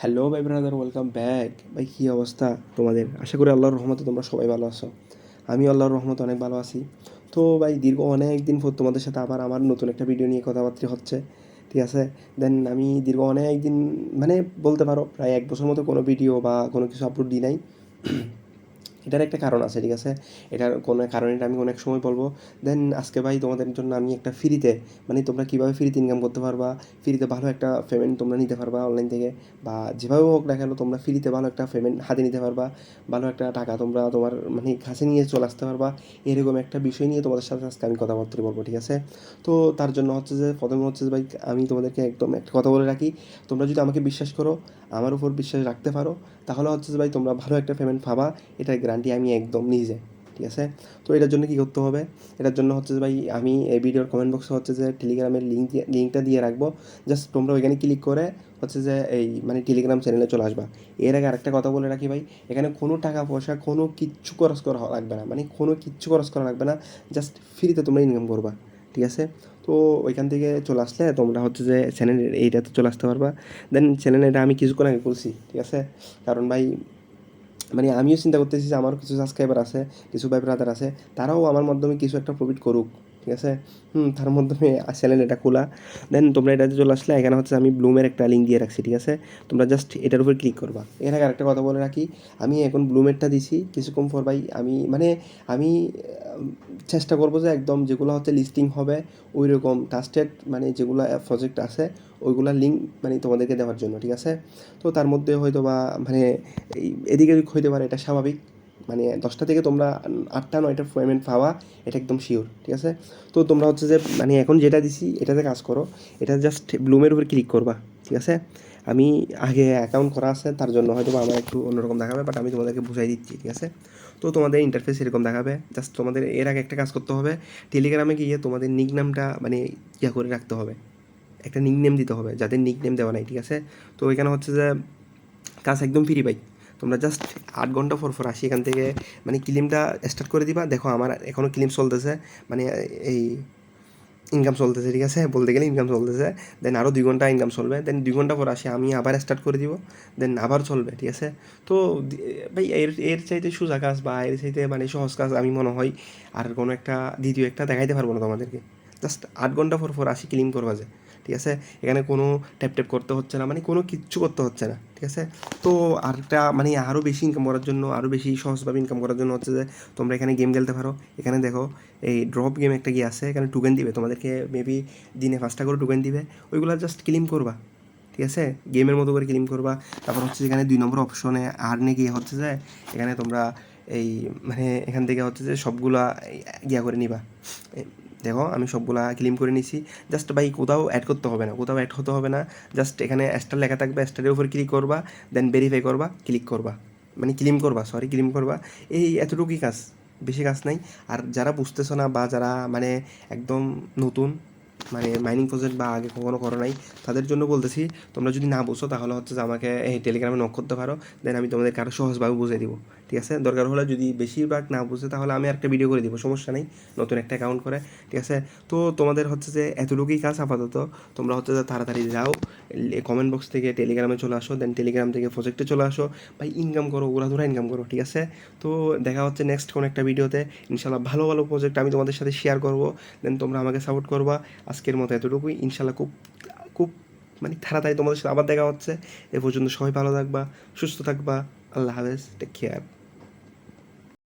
Hello ভাই brother welcome back ভাই, কী অবস্থা তোমাদের? আশা করি আল্লাহর রহমতে তোমরা সবাই ভালো আছো। আমি আল্লাহর রহমতে অনেক ভালো আছি। তো ভাই, দীর্ঘ অনেক দিন পর তোমাদের সাথে আবার আমার নতুন একটা ভিডিও নিয়ে কথাবার্তা হচ্ছে। ঠিক আছে? দেন আমি দীর্ঘ অনেক দিন মানে বলতে পারো, প্রায় এক বছর মতো কোনো ভিডিও বা কোনো কিছু আপলোড দিই নাই। এটার একটা কারণ আছে, ঠিক আছে? এটার কোনো কারণে আমি অনেক সময় বলব। দেন আজকে ভাই তোমাদের জন্য আমি একটা ফ্রিতে মানে তোমরা কীভাবে ফ্রিতে ইনকাম করতে পারবা? ফ্রিতে ভালো একটা পেমেন্ট তোমরা নিতে পারবা অনলাইন থেকে, বা যেভাবে হোক না কেন তোমরা ফ্রিতে ভালো একটা পেমেন্ট হাতে নিতে পারবা, ভালো একটা টাকা তোমরা তোমার মানে কাছে নিয়ে চলে আসতে পারবা। এরকম একটা বিষয় নিয়ে তোমাদের সাথে আজকে আমি কথাবার্তা বলব, ঠিক আছে? তো তার জন্য হচ্ছে যে, প্রথমে হচ্ছে যে ভাই, আমি তোমাদেরকে একদম একটা কথা বলে রাখি। তোমরা যদি আমাকে বিশ্বাস করো আমার উপর বিশ্বাস রাখতে পারো, তাহলে হচ্ছে যে ভাই তোমরা ভালো একটা পেমেন্ট পাবা, এটার গ্যারান্টি আমি একদম নিজে, ঠিক আছে? তো এটার জন্য কী করতে হবে? এটার জন্য হচ্ছে যে ভাই আমি এই ভিডিওর কমেন্ট বক্সে হচ্ছে যে টেলিগ্রামের লিঙ্ক দিয়ে লিঙ্কটা দিয়ে রাখব। জাস্ট তোমরা ওইখানে ক্লিক করে হচ্ছে যে এই মানে টেলিগ্রাম চ্যানেলে চলে আসবা। এর আগে আরেকটা কথা বলে রাখি ভাই, এখানে কোনো টাকা পয়সা, কোনো কিচ্ছু খরচ করা লাগবে না মানে কোনো কিচ্ছু খরচ করা লাগবে না জাস্ট ফ্রিতে তোমরা ইনকাম করবা। ঠিক আছে? তো ওইখান থেকে চলে আসলে তোমরা হচ্ছে যে চ্যানেল এইটাতে চলে আসতে পারবা। দেন চ্যানেল এটা আমি কিছুক্ষণ আগে বলছি ঠিক আছে? কারণ ভাই মানে আমিও চিন্তা করতেছি যে আমার কিছু সাবস্ক্রাইবার আছে, কিছু ভাই ব্রাদার আছে, তারাও আমার মাধ্যমে কিছু একটা প্রফিট করুক। ঠিক আছে? হুম, তার মাধ্যমে চ্যানেল এটা খোলা। দেন তোমরা এটাতে চলে আসলে, এখানে হচ্ছে আমি ব্লুমের একটা লিঙ্ক দিয়ে রাখছি, ঠিক আছে? তোমরা জাস্ট এটার উপর ক্লিক করবা। আগে আরেকটা কথা বলে রাখি, আমি এখন ব্লুমেরটা দিছি, কিছুক্ষণ পর ভাই আমি মানে আমি চেষ্টা করব যে একদম যেগুলো হচ্ছে লিস্টিং হবে ওই রকম ট্রাস্টেড মানে যেগুলো প্রজেক্ট আছে, ওইগুলা লিঙ্ক মানে তোমাদেরকে দেওয়ার জন্য, ঠিক আছে? তো তার মধ্যে হয়তো বা মানে এদিকে হইতে পারে, এটা স্বাভাবিক। মানে দশটা থেকে তোমরা আটটা নয়টা পেমেন্ট পাওয়া, এটা একদম শিওর ঠিক আছে? তো তোমরা হচ্ছে যে মানে এখন যেটা দিছি, এটাতে কাজ করো। এটা জাস্ট ব্লুমের উপর ক্লিক করবা, ঠিক আছে? আমি আগে অ্যাকাউন্ট করা আছে, তার জন্য হয়তো আমার একটু অন্যরকম দেখাবে বাট আমি তোমাদেরকে বুঝাই দিচ্ছি, ঠিক আছে? তো তোমাদের ইন্টারফেস এরকম দেখাবে জাস্ট তোমাদের এর আগে একটা কাজ করতে হবে। টেলিগ্রামে গিয়ে তোমাদের নিক নামটা মানে ইয়া করে রাখতে হবে। একটা নিক নেম দিতে হবে, যাদের নিক নেম দেওয়া নাই, ঠিক আছে? তো এখানে হচ্ছে যে, কাজ একদম ফ্রি পাই। তোমরা জাস্ট আট ঘণ্টা পর পর আসি এখান থেকে। মানে ক্লিমটা স্টার্ট করে দিবা। দেখো আমার এখনও ক্লিম চলতেছে। মানে এই ইনকাম চলতেছে, ঠিক আছে? বলতে গেলে ইনকাম চলতেছে। দেন আরও দুই ঘণ্টা ইনকাম চলবে। দেন দুই ঘণ্টা পর আসি, আমি আবার স্টার্ট করে দিব। দেন আবার চলবে, ঠিক আছে? তো ভাই, এর এর চাইতে সোজা কাজ বা এর চাইতে মানে সহজ কাজ আমি মনে হয় আর কোনো একটা, দ্বিতীয় একটা দেখাইতে পারব না তোমাদেরকে। জাস্ট আট ঘণ্টা পর পর আসি, ক্লিম করবা যে। ঠিক আছে? এখানে কোনো ট্যাপ ট্যাপ করতে হচ্ছে না মানে কোনো কিচ্ছু করতে হচ্ছে না, ঠিক আছে? তো আরেকটা মানে আরও বেশি ইনকাম করার জন্য আরও বেশি সহজভাবে ইনকাম করার জন্য হচ্ছে যে, তোমরা এখানে গেম খেলতে পারো। এখানে দেখো, এই ড্রপ গেম একটা গিয়ে আছে? এখানে টুকেন দিবে, তোমাদেরকে মেবি দিনে পাঁচটা করে টুকেন দিবে। ওইগুলো জাস্ট ক্লিম করবা, ঠিক আছে? গেমের মতো করে ক্লিম করবা। তারপর হচ্ছে এখানে দুই নম্বর অপশনে আর্নে গিয়ে হচ্ছে যে, এখানে তোমরা এই মানে এখান থেকে হচ্ছে যে সবগুলা ইয়া করে নিবা। দেখো, আমি সবগুলা ক্লিম করে নিছি। জাস্ট ভাই, কোথাও অ্যাড করতে হবে না, কোথাও অ্যাড হতে হবে না। জাস্ট এখানে স্টার লেখা থাকবে স্টারের উপর ক্লিক করবা দেন ভেরিফাই করবা ক্লিক করবা। মানে ক্লিম করবা সরি ক্লিম করবা। এই এতটুকুই কাজ, বেশি কাজ নাই। আর যারা বুঝতেছো না বা যারা মানে একদম নতুন মানে মাইনিং প্রজেক্ট বা আগে কখনো করো নাই, তাদের জন্য বলতেছি, তোমরা যদি না বুঝো, তাহলে হচ্ছে যে আমাকে এই টেলিগ্রামে নক করতে পারো। দেন আমি তোমাদেরকে আরও সহজভাবে বুঝিয়ে দিব। ঠিক আছে? দরকার হলে যদি বেশিরভাগ না বুঝে, তাহলে আমি একটা ভিডিও করে দিব, সমস্যা নেই। নতুন একটা অ্যাকাউন্ট করে, ঠিক আছে? তো তোমাদের হচ্ছে যে এতটুকুই কাজ আপাতত। তোমরা হচ্ছে যে তাড়াতাড়ি যাও কমেন্ট বক্স থেকে টেলিগ্রামে চলে আসো দেন টেলিগ্রাম থেকে প্রজেক্টে চলে আসো। ভাই ইনকাম করো ধরা ইনকাম করো, ঠিক আছে? তো দেখা হচ্ছে নেক্সট কোনো একটা ভিডিওতে ইনশাল্লাহ ভালো ভালো প্রজেক্ট আমি তোমাদের সাথে শেয়ার করব দেন তোমরা আমাকে সাপোর্ট করবা। আজকের মতো এতটুকুই। ইনশাল্লাহ খুব খুব মানে তাড়াতাড়ি তোমাদের সাথে আবার দেখা হচ্ছে। এ পর্যন্ত সবাই ভালো থাকবা, সুস্থ থাকবা। আল্লাহ হাফেজ। Take care